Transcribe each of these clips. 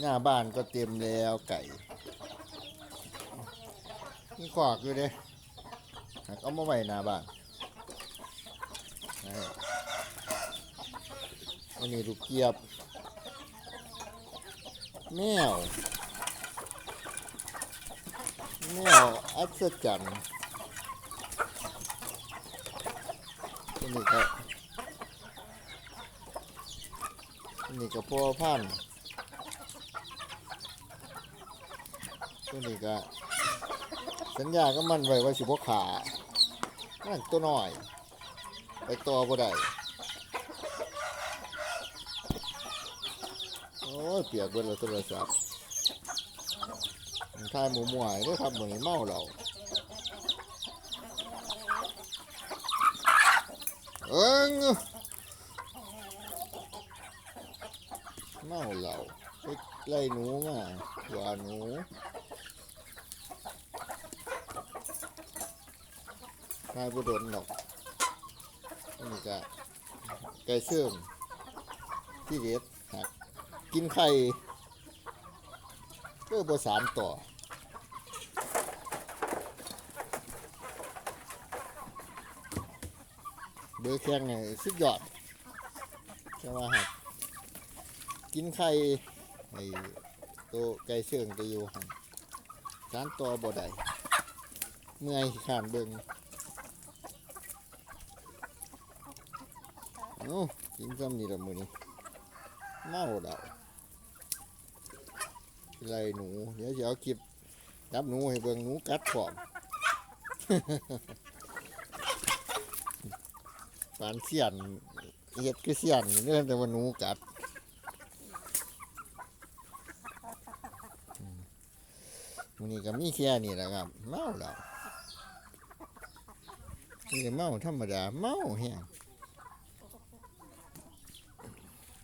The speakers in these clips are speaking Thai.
หน้าบ้านก็เต็มแล้วไก่นี่ขอกอยู่เด้หักเอามาไว้หน้าบ้านนี่อันนี้ลูกเกียบ แมว แมวอัศจรรย์อันนี้ก็อันนี้ก็พ่อพันธุ์ ตัวนี้ก็สัญญาก็มันไว้ว่าสิบ่ขานั่นตัวน้อย ไปตัวบ่ได้โอ้ยเปียกเบิดแล้วโทรศัพท์ทายหมูมวยเด้วยครับเหมือนเมาเราเอิงเมาเราไปไล่หนูมาว่าหนู นายบุดนดอกนี่ก็ไก่เสื่อมที่เด็ดหักกินไข่เพื่อประสานต่อเบอร์แข้งเนี่ยสุดยอดจะว่าหักกินไข่ไอ้ตัวไก่เสื่องตัวอยู่หันสานต่อบ่ได้เมื่อยขานเบิ่ง เอ้ากินซ้ำนี่ละมือนี้เมาดอกไรหนู เดี๋ยวจะเอาคลิปจับหนูให้เบิ่งหนูกัดฟอมปานเสียนเฮ็ดคือเสียนเนื่องแต่ว่าหนูกัดมมื้อนี้ก็มีแค่นี้แหละครับ เมาแล้วนี่เมาธรรมดา เมาแฮง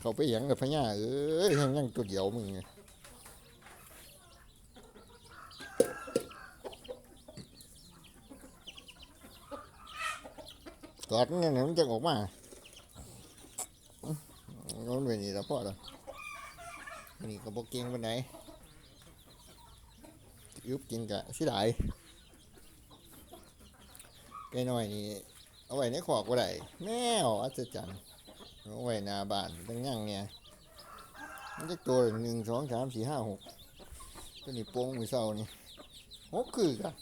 เขาไปเหยังกับพญาเอ้ยยังยังตัวเดียวมึงไงกอดเนี่ยมันจะออกมาเอาเป็นนี่ล้วพ่อละนี่ก็บอกเก่งปานไหนยุบกินกะสิได้ไก่น้อยนี่ เอาไว้ในขอกก็ได้แมวอัศจรรย์ เอาไว้หน้าบ้านตั้งย่างเนี่ยมันจะตัวหนึ่งสองสามสี่ห้าหกตัวนี้โป้งมือเศร้านี่หกคือกัน